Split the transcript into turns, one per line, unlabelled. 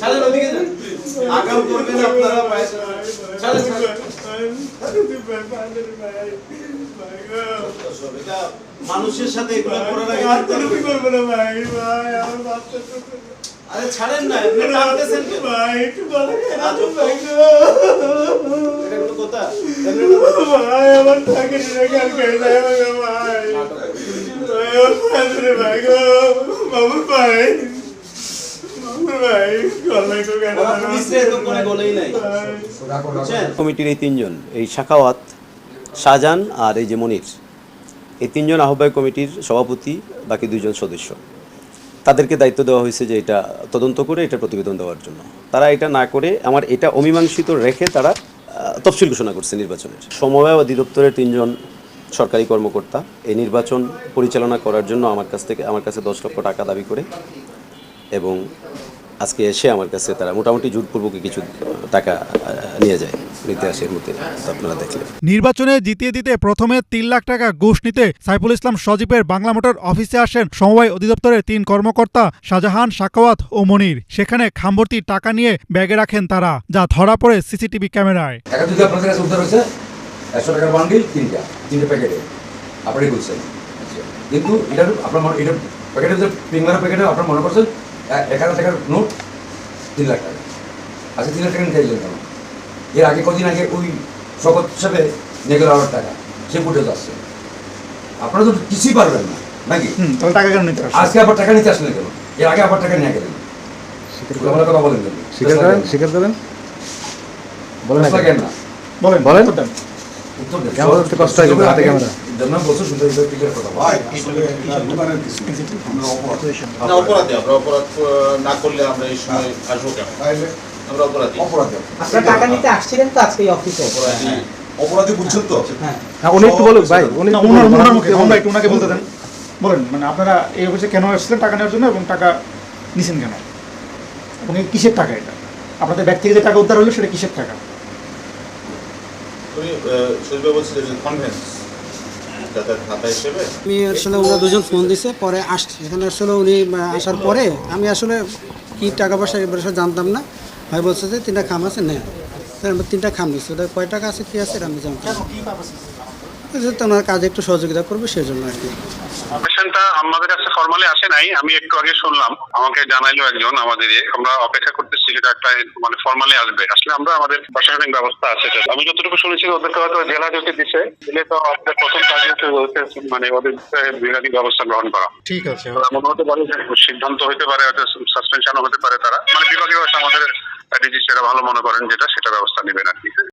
ছাড়েন ওদিকে যান আগাম করবেন আপনারা পায়ে- ছাড়েন, ছাড়েন। মানুষের সাথে এগুলো করার আগে আরে ছাড়েন না আপনি টানতেছেন? আজব তো। এটা কোনো কথা ওরা পুলিশে নাই বুঝছেন?
কমিটির এই তিনজন এই শাখাওয়াত শাহজাহান আর এই যে মনির, এই তিনজন আহ্বায়ক কমিটির সভাপতি, বাকি দুইজন সদস্য তাদেরকে দায়িত্ব দেওয়া হয়েছে যে এটা তদন্ত করে, এটা প্রতিবেদন দেওয়ার জন্য তারা এটা না করে, আমার এটা অমীমাংসিত রেখে তারা তফসিল ঘোষণা করছে নির্বাচনের সমবায় অধিদপ্তরের তিনজন সরকারি কর্মকর্তা। এই নির্বাচন পরিচালনা করার জন্য আমার কাছ থেকে আমার কাছে দশ লক্ষ টাকা দাবি করে এবং আজকে এসে আমার কাছে তারা মোটামুটি জোরপূর্বক কিছু টাকা নিয়ে যায়। ইতিহাসের মধ্যে আপনারা দেখলেন।
নির্বাচনে জিতিয়ে দিতে প্রথমে তিন লাখ টাকা ঘুষ নিতে সাইফুল ইসলাম সজীবের বাংলা মোটর অফিসে আসেন সমবায় অধিদপ্তরের তিন কর্মকর্তা শাহজাহান সাকাওয়াত ও মনির। সেখানে খামভর্তি টাকা নিয়ে ব্যাগে রাখেন তারা যা ধরা পড়ে সিসিটিভি ক্যামেরায়।
একশো টাকার বান্ডিল তিনটা তিনটে প্যাকেটে আপনি বলছেন কিন্তু এটার আপনার মনে এটা প্যাকেটের যে পিংমারা প্যাকেটে আপনার মনে করছেন এক হাজার টাকার নোট তিন লাখ টাকা। আচ্ছা তিন লাখ টাকা নিতে কেন? এর আগে কদিন আগে ওই শপথ হিসাবে নিয়ে গেল আবার টাকা সে ফুটে যাচ্ছে আপনারা তো কিছুই পারবেন না নাকি?
তাহলে টাকা কেন নিতে
আজকে আবার টাকা নিতে আসলেন কেন? এর আগে আবার টাকা নিয়ে গেলেন। আমার কথা বলেন কেন
স্বীকার করেন স্বীকার করেন? বলেন না।
বলেন
বলেন।
অপরাধী
উনি উনি
দেন বলেন মানে আপনারা এই অফিসে কেন এসেছিলেন টাকা নেওয়ার জন্য এবং টাকা নিছেন কেন? এবং কিসের টাকা এটা? আপনাদের যে টাকা উদ্ধার হলো সেটা কিসের টাকা?
আমি আসলে ওরা দুজন ফোন দিছে পরে আসছে। এখানে আসলে উনি আসার পরে আমি আসলে কি টাকা পয়সা এবার বিষয়ে জানতাম না। ভাই বলছে যে তিনটা খাম আছে নেন তিনটা খাম নিচ্ছে ওদের কয় টাকা আছে কি আছে আমি জানতাম। যে তোমার কাজে একটু সহযোগিতা করবে সেই জন্য আর কি।
পেশেন্টটা আমাদের কাছে ফর্মালি আসে নাই আমি একটু আগে শুনলাম আমাকে জানাইলো একজন আমাদের। আমরা অপেক্ষা করতেছি সেটা একটা মানে ফর্মালি আসবে। আসলে আমরা আমাদের প্রশাসনিক ব্যবস্থা আছে আমি যতটুকু শুনেছি ওদেরকে হয়তো জেলা যদি দিছে দিলে তো আমাদের প্রথম কাজ হচ্ছে মানে ওদের বিভাগী ব্যবস্থা গ্রহণ করা।
ঠিক আছে।
তো এমন হতে পারে যে সিদ্ধান্ত হতে পারে হয়তো সাসপেনশনও হতে পারে তারা। মানে বিভাগীয় আমাদের ডিজি সেটা ভালো মনে করেন যেটা সেটা ব্যবস্থা নেবেন আর কি।